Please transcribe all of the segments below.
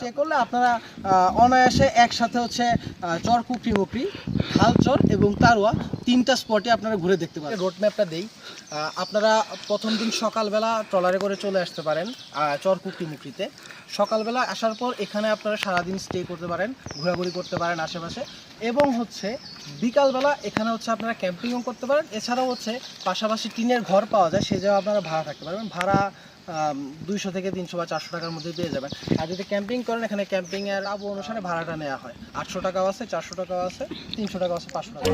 Stay করলে আপনারা অনায়াসে একসাথে হচ্ছে চর, কুকরি, মুকরি খাল চর এবং তারুয়া তিনটা স্পটে আপনারা ঘুরে দেখতে পারেন রোড ম্যাপটা দেই। আপনারা প্রথম দিন সকালবেলা ট্রলারে করে চলে আসতে পারেন চর, কুকরি, মুকরিতে। সকালবেলা আসার পর এখানে আপনারা সারাদিন স্টে করতে পারেন, ঘোরাঘুরি করতে পারেন আশেপাশে। এবং হচ্ছে বিকালবেলা এখানে হচ্ছে আপনারা ক্যাম্পিংও করতে পারেন। এছাড়াও হচ্ছে পাশাপাশি টিনের ঘর পাওয়া যায় সে জায়গায় আপনারা ভাড়া থাকতে পারবেন। ভাড়া দুইশো থেকে তিনশো বা চারশো টাকার মধ্যে পেয়ে যাবেন। আর যদি ক্যাম্পিং করেন, এখানে ক্যাম্পিং এর আবু অনুসারে ভাড়াটা নেওয়া হয়। আটশো টাকাও আছে, চারশো টাকাও আছে, তিনশো টাকাও আছে, পাঁচশো টাকা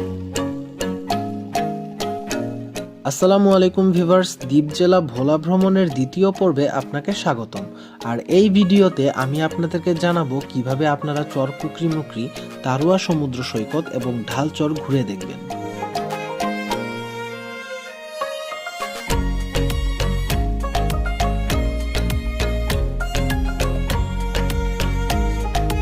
আসসালামু আলাইকুম ভিভার্স দ্বীপ জেলা ভোলা ভ্রমণের দ্বিতীয় পর্বে আপনাকে স্বাগতম। আর এই ভিডিওতে আমি আপনাদেরকে জানাব কীভাবে আপনারা চর কুকরি মুকরি তারুয়া সমুদ্র সৈকত এবং ঢালচর ঘুরে দেখবেন।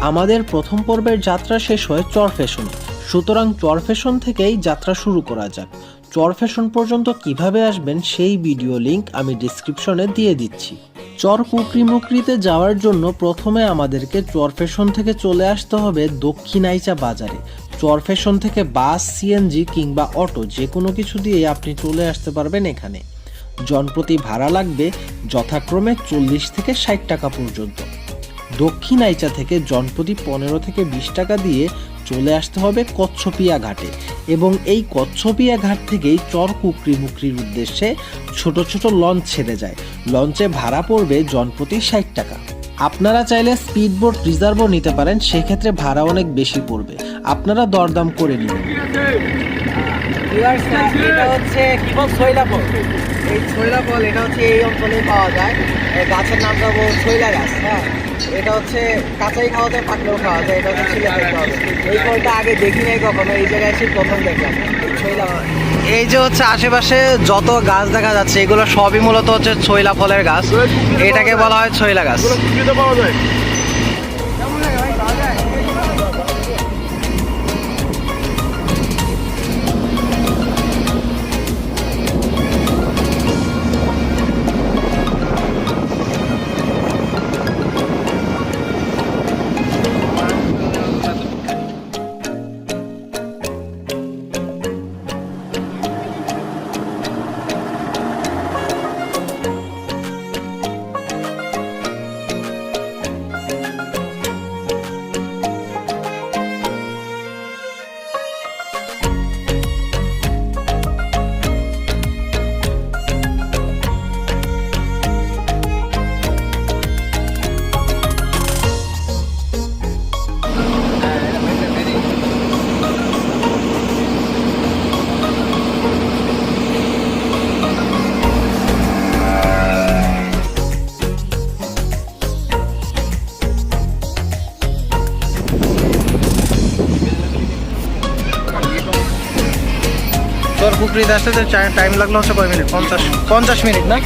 আমাদের প্রথম পর্বের যাত্রা শেষ হয় চর ফ্যাশনে। সুতরাং চর ফ্যাশন থেকেই যাত্রা শুরু করা যাক। চর ফ্যাশন পর্যন্ত কীভাবে আসবেন সেই ভিডিও লিংক আমি ডিসক্রিপশনে দিয়ে দিচ্ছি। চর কুকরি মুকরিতে যাওয়ার জন্য প্রথমে আমাদেরকে চর ফ্যাশন থেকে চলে আসতে হবে দক্ষিণ দক্ষিণাইচা বাজারে। চর ফ্যাশন থেকে বাস, সিএনজি কিংবা অটো যে কোনো কিছু দিয়ে আপনি চলে আসতে পারবেন এখানে। জনপ্রতি ভাড়া লাগবে যথাক্রমে চল্লিশ থেকে ষাট টাকা পর্যন্ত। দক্ষিণ আইচা থেকে জনপ্রতি পনেরো থেকে বিশ টাকা দিয়ে চলে আসতে হবে কচ্ছপিয়া ঘাটে। এবং এই কচ্ছপিয়া ঘাট থেকেই চর কুকরি মুকরির উদ্দেশ্যে ছোট ছোট লঞ্চ ছেড়ে যায়। লঞ্চে ভাড়া পড়বে জনপ্রতি ষাট টাকা। আপনারা চাইলে স্পিড বোট রিজার্ভও নিতে পারেন, সেক্ষেত্রে ভাড়া অনেক বেশি পড়বে। আপনারা দরদাম করে ফল এই ছয়লা ফল এটা হচ্ছে এই অঞ্চলেই পাওয়া যায়। গাছের নামটা ছয়লা গাছ হ্যাঁ। এটা হচ্ছে কাঁচাই খাওয়াতে যায় পাকলেও খাওয়া যায় এটা হচ্ছে ছিলে খাইতে হবে এই ফলটা আগে দেখি নাই কখনো এই জায়গায় এসে প্রথম দেখলাম। এই যে হচ্ছে আশেপাশে যত গাছ দেখা যাচ্ছে এগুলো সবই মূলত হচ্ছে ছৈলা ফলের গাছ। এটাকে বলা হয় ছৈলা গাছ। তোর পুকুরিতে আসতে টাইম লাগল হচ্ছে কয় মিনিট পঞ্চাশ পঞ্চাশ মিনিট না?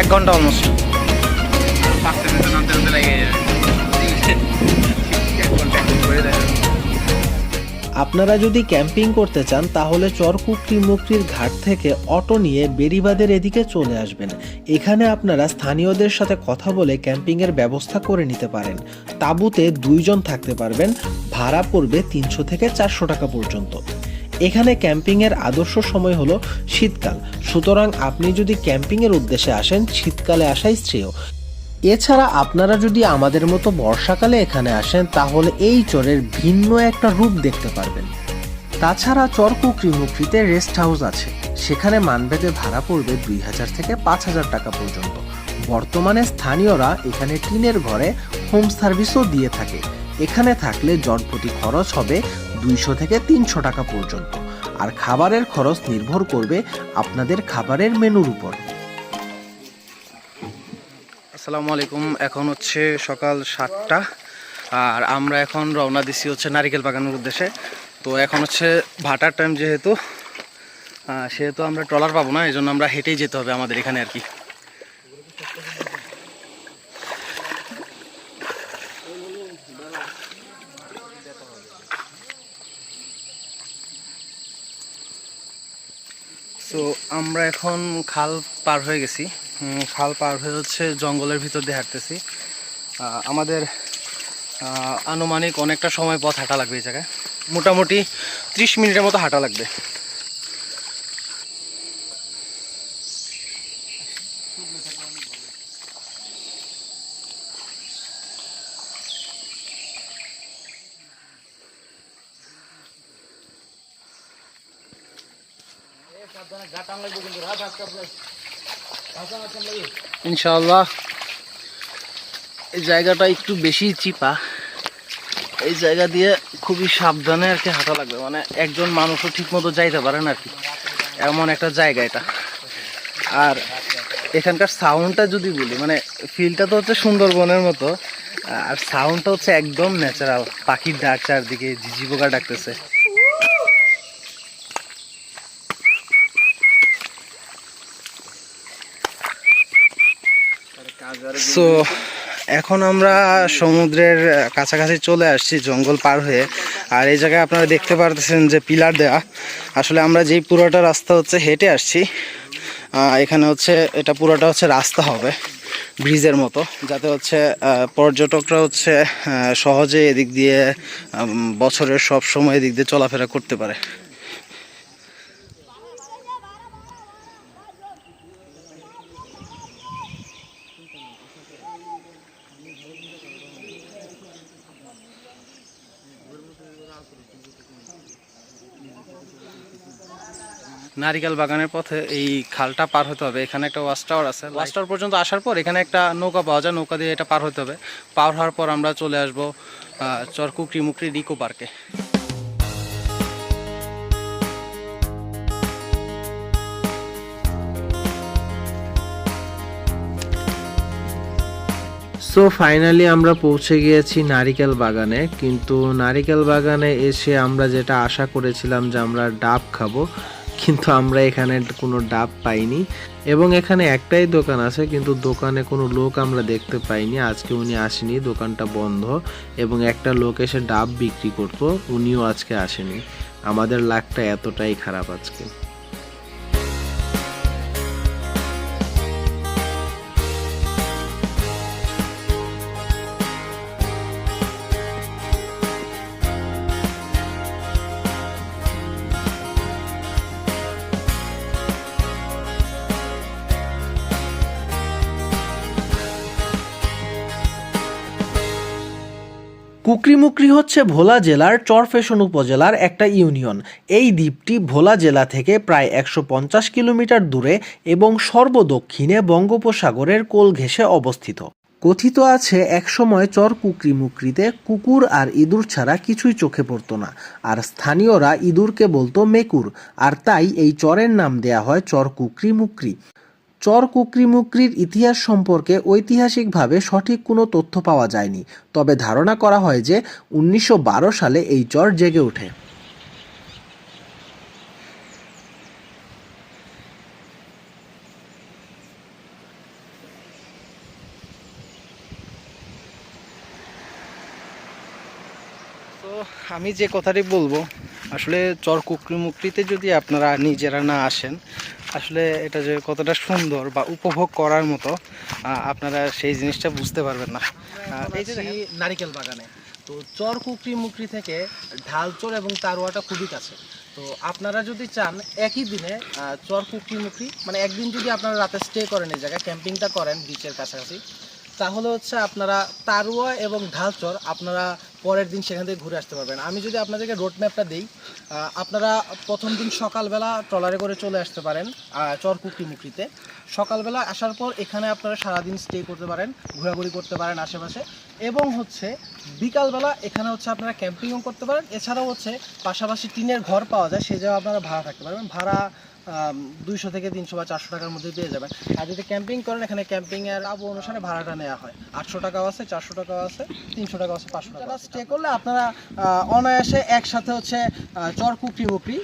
এক ঘণ্টা অলমোস্ট আপনারা যদি ক্যাম্পিং করতে চান তাহলে চরকুকরি মুকরির ঘাট থেকে অটো নিয়ে বেরিবাদের এদিকে চলে আসবেন। এখানে আপনারা স্থানীয়দের সাথে কথা বলে ক্যাম্পিংয়ের ব্যবস্থা করে নিতে পারেন। তাঁবুতে দুইজন থাকতে পারবেন, ভাড়া পড়বে তিনশো থেকে চারশো টাকা পর্যন্ত। এখানে ক্যাম্পিংয়ের আদর্শ সময় হলো শীতকাল। সুতরাং আপনি যদি ক্যাম্পিংয়ের উদ্দেশ্যে আসেন, শীতকালে আসাই শ্রেয়। এছাড়া আপনারা যদি আমাদের মতো বর্ষাকালে এখানে আসেন, তাহলে এই চরের ভিন্ন একটা রূপ দেখতে পারবেন। তাছাড়া চর রেস্ট হাউস আছে। সেখানে মানভেদে ভাড়া পড়বে দুই হাজার থেকে পাঁচ হাজার টাকা পর্যন্ত। বর্তমানে স্থানীয়রা এখানে টিনের ঘরে হোম সার্ভিসও দিয়ে থাকে। এখানে থাকলে জনপ্রতি খরচ হবে দুইশো থেকে তিনশো টাকা পর্যন্ত। আর খাবারের খরচ নির্ভর করবে আপনাদের খাবারের মেনুর উপর। আসসালামু আলাইকুম, এখন হচ্ছে সকাল সাতটা। আর আমরা এখন রওনা দিছি হচ্ছে নারিকেল বাগানের উদ্দেশ্যে। তো এখন হচ্ছে ভাটার টাইম যেহেতু সেহেতু আমরা ট্রলার পাবো না এই জন্য আমরা হেঁটেই যেতে হবে আমাদের এখানে আর কি। তো আমরা এখন খাল পার হয়ে গেছি। খাল পার হয়ে হচ্ছে জঙ্গলের ভিতর দিয়ে হাঁটতেছি। আমাদের আনুমানিক অনেকটা সময় পথ হাঁটা লাগবে এই জায়গায়। মোটামুটি ত্রিশ মিনিটের মতো হাঁটা লাগবে। ইনশাআল্লাহ। এই জায়গাটা একটু বেশি চিপা। এই জায়গা দিয়ে খুবই সাবধানে আর কি হাঁটা লাগবে। মানে একজন মানুষও ঠিক মতো যাইতে পারে না কি। এমন একটা জায়গা এটা। আর এখানকার সাউন্ডটা যদি বলি মানে ফিলটা তো হচ্ছে সুন্দরবনের মতো। আর সাউন্ডটা হচ্ছে একদম ন্যাচারাল পাখির ডাক চারদিকে ঝিঝি পোকা ডাকতেছে। সো এখন আমরা সমুদ্রের কাছাকাছি চলে আসছি, জঙ্গল পার হয়ে। আর এই জায়গায় আপনারা দেখতে পারতেছেন যে পিলার দেওয়া আসলে আমরা যেই পুরোটা রাস্তা হচ্ছে হেঁটে আসছি এখানে হচ্ছে, এটা পুরোটা হচ্ছে রাস্তা হবে, ব্রিজের মতো। যাতে হচ্ছে পর্যটকরা হচ্ছে সহজে এদিক দিয়ে বছরের সব সময় এদিক দিয়ে চলাফেরা করতে পারে। নারিকেল বাগানের পথে এই খালটা পার হতে হবে। এখানে একটা ওয়াচ টাওয়ার আছে। ওয়াচ টাওয়ার পর্যন্ত আসার পর এখানে একটা নৌকা পাওয়া যায়। নৌকা দিয়ে এটা পার হতে হবে। পার হওয়ার পর আমরা চলে আসব চরকুকরি মুকরি রিকো পার্কে। সো ফাইনালি আমরা পৌঁছে গিয়েছি নারিকেল বাগানে। কিন্তু নারিকেল বাগানে এসে আমরা যেটা আশা করেছিলাম যে আমরা ডাব খাব কিন্তু আমরা এখানে কোনো ডাব পাইনি। এবং এখানে একটাই দোকান আছে, কিন্তু দোকানে কোনো লোক আমরা দেখতে পাইনি। আজকে উনি আসেনি, দোকানটা বন্ধ। এবং একটা লোক এসে ডাব বিক্রি করতো, উনিও আজকে আসেনি। আমাদের লাকটা এতটাই খারাপ আজকে। কুকরিমুকরি হচ্ছে ভোলা জেলার চরফেশন উপজেলার একটা ইউনিয়ন। এই দ্বীপটি ভোলা জেলা থেকে প্রায় একশো পঞ্চাশ কিলোমিটার দূরে এবং সর্বদক্ষিণে বঙ্গোপসাগরের কোল ঘেঁষে অবস্থিত। কথিত আছে, একসময় চর কুকরিমুকরিতে কুকুর আর ইঁদুর ছাড়া কিছুই চোখে পড়তো না। আর স্থানীয়রা ইঁদুরকে বলতো মেকুর, আর তাই এই চরের নাম দেয়া হয় চর কুকরিমুকরি। চর কুকরিমুকরির ইতিহাস সম্পর্কে ঐতিহাসিকভাবে সঠিক কোনো তথ্য পাওয়া যায়নি। তবে ধারণা করা হয় যে উনিশশো বারো সালে এই চর জেগে ওঠে। আমি যে কথাটি বলব, আসলে চর কুকরি মুকরিতে যদি আপনারা নিজেরা না আসেন আসলে এটা যে কতটা সুন্দর বা উপভোগ করার মতো আপনারা সেই জিনিসটা বুঝতে পারবেন না। আহ, এই যে নারিকেল বাগানে। তো চর কুকরি মুকরি থেকে ঢালচর এবং তারোয়াটা খুবই কাছে। তো আপনারা যদি চান একই দিনে চর কুকরি মুকরি মানে একদিন যদি আপনারা রাতে স্টে করেন এই জায়গায় ক্যাম্পিংটা করেন বিচের কাছাকাছি তাহলে হচ্ছে আপনারা তারুয়া এবং ঢালচর আপনারা পরের দিন সেখান থেকে ঘুরে আসতে পারবেন। আমি যদি আপনাদেরকে রোড ম্যাপটা দিই আপনারা প্রথম দিন সকালবেলা ট্রলারে করে চলে আসতে পারেন চরকুকরি সকালবেলা আসার পর এখানে আপনারা সারাদিন স্টে করতে পারেন, ঘোরাঘুরি করতে পারেন আশেপাশে। এবং হচ্ছে বিকালবেলা এখানে হচ্ছে আপনারা ক্যাম্পিংও করতে পারেন। এছাড়াও হচ্ছে পাশাপাশি টিনের ঘর পাওয়া যায় সে জায়গায় আপনারা ভাড়া থাকতে পারবেন। ভাড়া দুইশো থেকে তিনশো বা চারশো টাকার মধ্যে পেয়ে যাবেন। আর যদি ক্যাম্পিং করেন এখানে ক্যাম্পিংয়ের আবু অনুসারে ভাড়াটা নেওয়া হয়। আটশো টাকাও আছে চারশো টাকাও আছে তিনশো টাকাও আছে পাঁচশো টাকা স্টে করলে আপনারা অনায়াসে একসাথে হচ্ছে চর কুকরি মুকরি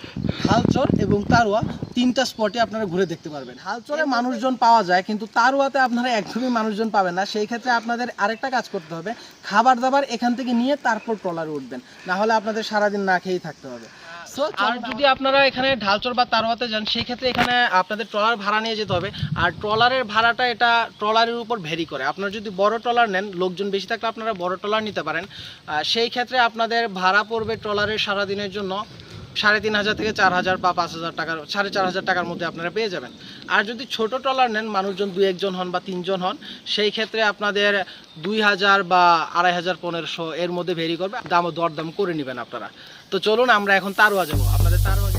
হালচর এবং তারুয়া তিনটা স্পটে আপনারা ঘুরে দেখতে পারবেন। হালচরে মানুষজন পাওয়া যায় কিন্তু তারুয়াতে আপনারা একদমই মানুষজন পাবেন না। সেই ক্ষেত্রে আপনাদের আরেকটা কাজ করতে হবে খাবার দাবার এখান থেকে নিয়ে তারপর ট্রলারে উঠবেন। না হলে আপনাদের সারাদিন না খেয়েই থাকতে হবে। আর যদি আপনারা এখানে ঢালচর বা তারোয়াতে যান সেই ক্ষেত্রে এখানে আপনাদের ট্রলার ভাড়া নিয়ে যেতে হবে। আর ট্রলারের ভাড়াটা এটা ট্রলারের উপর ভেরি করে। আপনারা যদি বড় ট্রলার নেন লোকজন বেশি থাকলে আপনারা বড় ট্রলার নিতে পারেন। আহ, সেই ক্ষেত্রে আপনাদের ভাড়া পড়বে ট্রলারের সারাদিনের জন্য। সাড়ে তিন হাজার থেকে চার হাজার বা পাঁচ হাজার টাকার, সাড়ে চার হাজার টাকার মধ্যে আপনারা পেয়ে যাবেন। আর যদি ছোট ট্রলার নেন, মানুষজন দু একজন হন বা তিনজন হন, সেই ক্ষেত্রে আপনাদের দুই হাজার বা আড়াই হাজার, পনেরোশো এর মধ্যে ভেরি করবে। দাম দরদাম করে নেবেন আপনারা। তো চলুন, আমরা এখন তারোয়া যাব। আপনাদের তারোয়া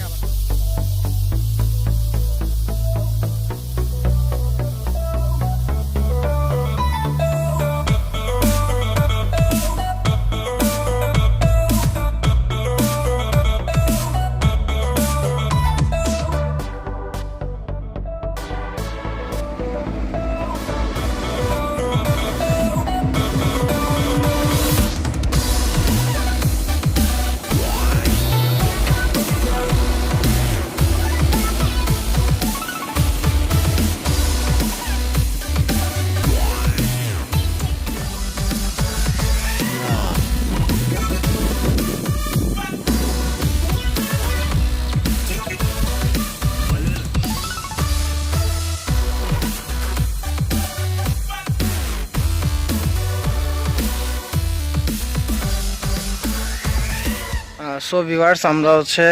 সো ভিউয়ার্স আমরা হচ্ছে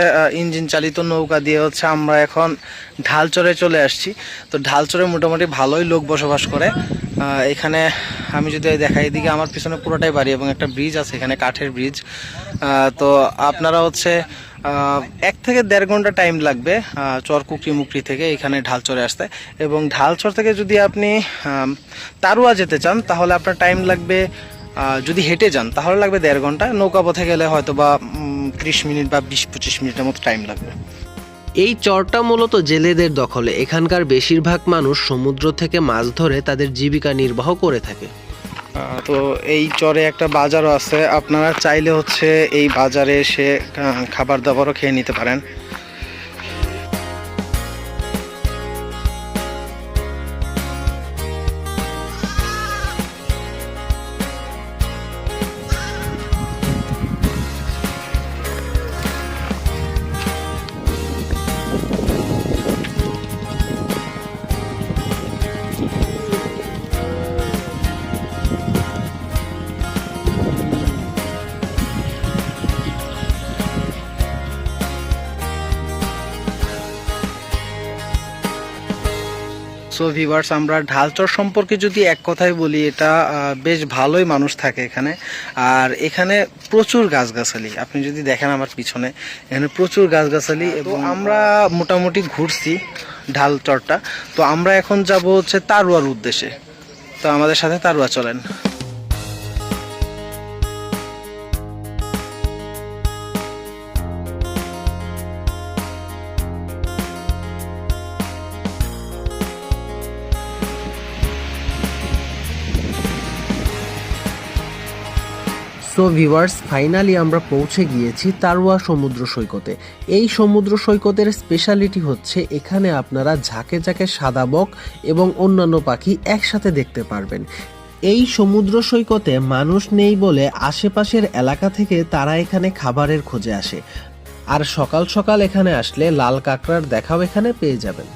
ইঞ্জিন চালিত নৌকা দিয়ে হচ্ছে আমরা এখন ঢালচরে চলে আসছি। তো ঢালচরে মোটামুটি ভালোই লোক বসবাস করে। এখানে আমি যদি দেখাই এদিকে, আমার পিছনে পুরোটাই বাড়ি এবং একটা ব্রিজ আছে, এখানে কাঠের ব্রিজ তো আপনারা হচ্ছে এক থেকে দেড় ঘণ্টা টাইম লাগবে চর কুকরি মুকরি থেকে এখানে ঢালচরে আসতে। এবং ঢালচর থেকে যদি আপনি তারুয়া যেতে চান, তাহলে আপনার টাইম লাগবে যদি হেঁটে যান, তাহলে লাগবে দেড় ঘণ্টা। নৌকা পথে গেলে হয়তো বা ত্রিশ মিনিট বা বিশ পঁচিশ মিনিটের মতো টাইম লাগবে। এই চরটা মূলত জেলেদের দখলে। এখানকার বেশিরভাগ মানুষ সমুদ্র থেকে মাছ ধরে তাদের জীবিকা নির্বাহ করে থাকে। তো এই চরে একটা বাজারও আছে। আপনারা চাইলে হচ্ছে এই বাজারে এসে খাবার দাবারও খেয়ে নিতে পারেন। সো ভিভার্স আমরা ঢালচর সম্পর্কে যদি এক কথায় বলি এটা বেশ ভালোই মানুষ থাকে এখানে। আর এখানে প্রচুর গাছগাছালি। আপনি যদি দেখেন আমার পিছনে এখানে প্রচুর গাছগাছালি এবং আমরা মোটামুটি ঘুরছি ঢালচরটা। তো আমরা এখন যাব হচ্ছে তারুয়ার উদ্দেশ্যে। তো আমাদের সাথে তারুয়া চলেন। সো ভিউয়ার্স, ফাইনালি আমরা পৌঁছে গিয়েছি তারওয়া সমুদ্র সৈকতে। এই সমুদ্র সৈকতের স্পেশালিটি হচ্ছে এখানে আপনারা ঝাঁকে ঝাঁকে সাদা বক এবং অন্যান্য পাখি একসাথে দেখতে পারবেন। এই সমুদ্র সৈকতে মানুষ নেই বলে আশেপাশের এলাকা থেকে তারা এখানে খাবারের খোঁজে আসে। আর সকাল সকাল এখানে আসলে লাল কাঁকড়ার দেখাও এখানে পেয়ে যাবেন।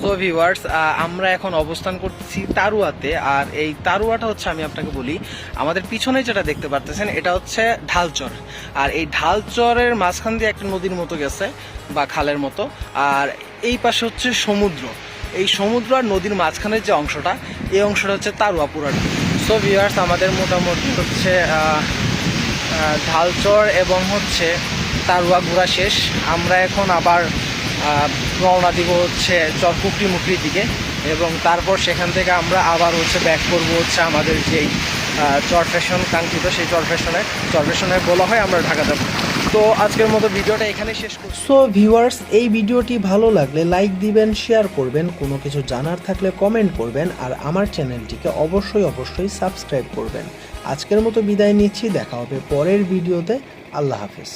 সো ভিউয়ার্স আমরা এখন অবস্থান করছি তারুয়াতে, আর এই তারুয়াটা হচ্ছে আমি আপনাকে বলি, আমাদের পিছনে যেটা দেখতে পারতেছেন, এটা হচ্ছে ঢালচর। আর এই ঢালচরের মাঝখান দিয়ে একটা নদীর মতো গেছে, বা খালের মতো, আর এই পাশে হচ্ছে সমুদ্র। এই সমুদ্র আর নদীর মাঝখানের যে অংশটা, এই অংশটা হচ্ছে তারুয়া পুরাটা সো ভিউয়ার্স আমাদের মোটামুটি হচ্ছে ঢালচর এবং হচ্ছে তারুয়া ঘোরা শেষ। আমরা এখন আবার রওনা দিব হচ্ছে চরকুকরি মুকরির দিকে এবং তারপর সেখান থেকে আমরা আবার হচ্ছে ব্যাক করব হচ্ছে আমাদের যেই চর ফ্যাশন কাঙ্ক্ষিত সেই চর ফ্যাশনে চর ফ্যাশনে বলা হয় আমরা ঢাকা যাব। তো আজকের মতো ভিডিওটা এখানে শেষ করছি। সো ভিউয়ার্স এই ভিডিওটি ভালো লাগলে লাইক দিবেন শেয়ার করবেন, কোনো কিছু জানার থাকলে কমেন্ট করবেন, আর আমার চ্যানেলটিকে অবশ্যই অবশ্যই সাবস্ক্রাইব করবেন। আজকের মতো বিদায় নিচ্ছি, দেখা হবে পরের ভিডিওতে। আল্লাহ হাফেজ।